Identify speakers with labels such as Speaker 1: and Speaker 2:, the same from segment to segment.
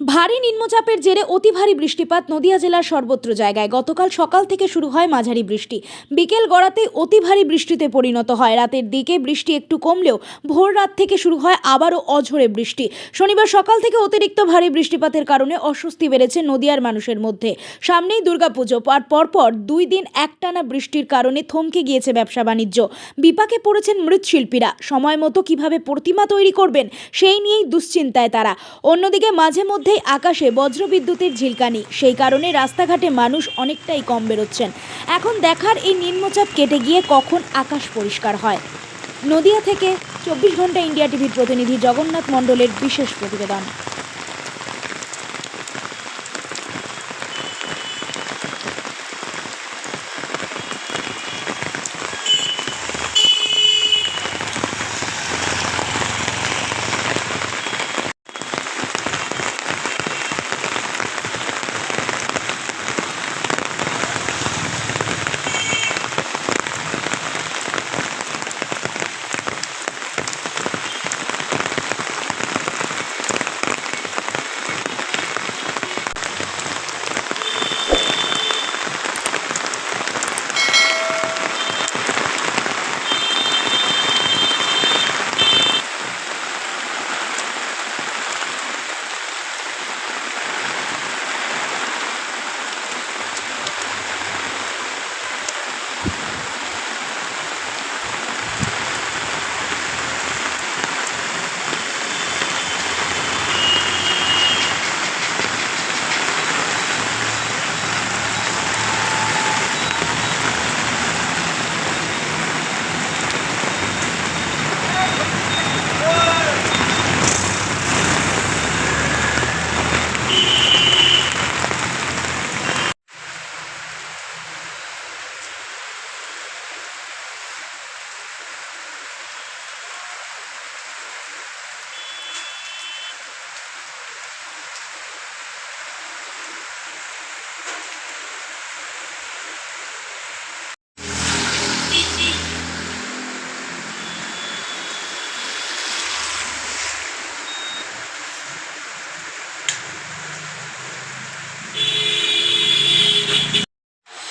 Speaker 1: ভারী নিম্নচাপের জেরে অতি ভারী বৃষ্টিপাত নদিয়া জেলার সর্বত্র জায়গায়। গতকাল সকাল থেকে শুরু হয় মাঝারি বৃষ্টি। বিকেল গড়াতে অতি ভারী বৃষ্টিতে পরিণত হয়। রাতের দিকে বৃষ্টি একটু কমলেও ভোর রাত থেকে শুরু হয় আবারও অঝোরে বৃষ্টি। শনিবার সকাল থেকে অতিরিক্ত ভারী বৃষ্টিপাতের কারণে অস্বস্তি বেড়েছে নদিয়ার মানুষের মধ্যে। সামনেই দুর্গাপুজো, আর পরপর দুই দিন একটানা বৃষ্টির কারণে থমকে গিয়েছে ব্যবসা বাণিজ্য। বিপাকে পড়েছেন মৃৎশিল্পীরা। সময় মতো কীভাবে প্রতিমা তৈরি করবেন, সেই নিয়েই দুশ্চিন্তায় তারা। অন্যদিকে মাঝে মধ্যেই আকাশে বজ্রবিদ্যুতের ঝিলকানি। সেই কারণে রাস্তাঘাটে মানুষ অনেকটাই কম বেরোচ্ছেন। এখন দেখার এই নিম্নচাপ কেটে গিয়ে কখন আকাশ পরিষ্কার হয়। নদিয়া থেকে চব্বিশ ঘণ্টা ইন্ডিয়া টিভির প্রতিনিধি জগন্নাথ মণ্ডলের বিশেষ প্রতিবেদন।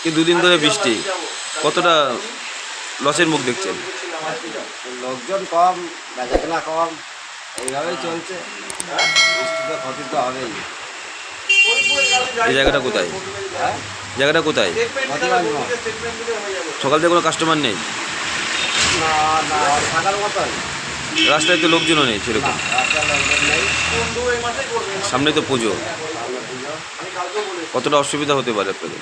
Speaker 2: এই দুদিন ধরে বৃষ্টি। কতটা লসের মুখ দেখছেন?
Speaker 3: লোকজন কম বেচাকেনা কম এইভাবেই চলছে। বৃষ্টিতে ক্ষতি তো হবেই।
Speaker 2: এই জায়গাটা কোথায়?
Speaker 3: হ্যাঁ?
Speaker 2: জায়গাটা কোথায়? সকাল থেকে কোনো কাস্টমার নেই? রাস্তায় তো লোকজনও নেই সেরকম। সামনে তো পুজো। কতটা অসুবিধা হতে পারে আপনাদের?